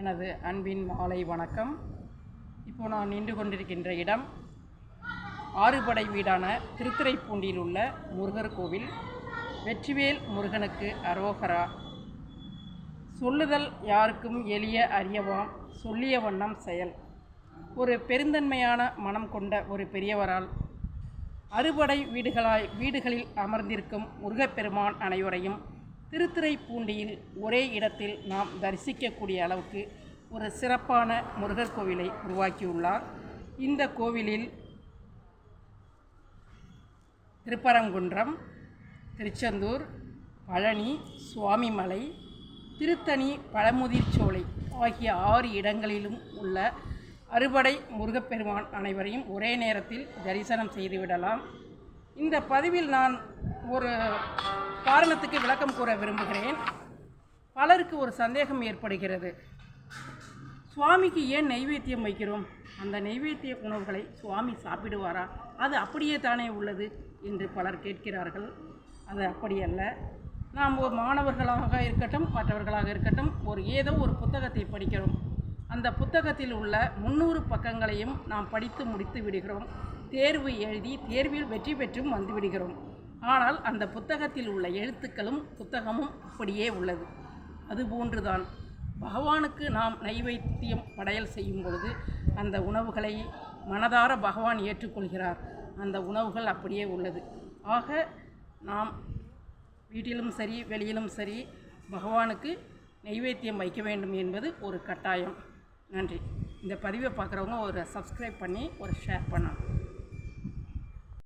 எனது அன்பின் மாலை வணக்கம். இப்போ நான் நின்று கொண்டிருக்கின்ற இடம் ஆறுபடை வீடான திருத்துறைப்பூண்டியில் உள்ள முருகர் கோவில். வெற்றிவேல் முருகனுக்கு அரோகரா. சொல்லுதல் யாருக்கும் எளிய அறியவாம் சொல்லிய வண்ணம் செயல். ஒரு பெருந்தன்மையான மனம் கொண்ட ஒரு பெரியவரால் அறுபடை வீடுகளாய் வீடுகளில் அமர்ந்திருக்கும் முருகப்பெருமான் அனைவரையும் திருத்துறைப்பூண்டியில் ஒரே இடத்தில் நாம் தரிசிக்கக்கூடிய அளவுக்கு ஒரு சிறப்பான முருகர் கோவிலை உருவாக்கியுள்ளார். இந்த கோவிலில் திருப்பரங்குன்றம் திருச்செந்தூர் பழனி சுவாமிமலை திருத்தணி பழமுதிர்ச்சோலை ஆகிய ஆறு இடங்களிலும் உள்ள அறுபடை முருகப்பெருமான் அனைவரையும் ஒரே நேரத்தில் தரிசனம் செய்துவிடலாம். இந்த பதிவில் நான் ஒரு காரணத்துக்கு விளக்கம் கூற விரும்புகிறேன். பலருக்கு ஒரு சந்தேகம் ஏற்படுகிறது. சுவாமிக்கு ஏன் நைவேத்தியம் வைக்கிறோம்? அந்த நைவேத்திய உணவுகளை சுவாமி சாப்பிடுவாரா? அது அப்படியே தானே உள்ளது என்று பலர் கேட்கிறார்கள். அது அப்படியல்ல. நாம் ஒரு மாணவர்களாக இருக்கட்டும் மற்றவர்களாக இருக்கட்டும் ஒரு ஏதோ ஒரு புத்தகத்தை படிக்கிறோம். அந்த புத்தகத்தில் உள்ள முந்நூறு பக்கங்களையும் நாம் படித்து முடித்து விடுகிறோம். தேர்வு எழுதி தேர்வில் வெற்றி பெற்றும் வந்துவிடுகிறோம் ஆனால் அந்த புத்தகத்தில் உள்ள எழுத்துக்களும் புத்தகமும் அப்படியே உள்ளது. அதுபோன்றுதான் பகவானுக்கு நாம் நைவேத்தியம் படையல் செய்யும் பொழுது அந்த உணவுகளை மனதார பகவான் ஏற்றுக்கொள்கிறார். அந்த உணவுகள் அப்படியே உள்ளது. ஆக நாம் வீட்டிலும் சரி வெளியிலும் சரி பகவானுக்கு நைவேத்தியம் வைக்க வேண்டும் என்பது ஒரு கட்டாயம். நன்றி. இந்த பதிவை பார்க்குறவங்க ஒரு சப்ஸ்கிரைப் பண்ணி ஒரு ஷேர் பண்ணணும்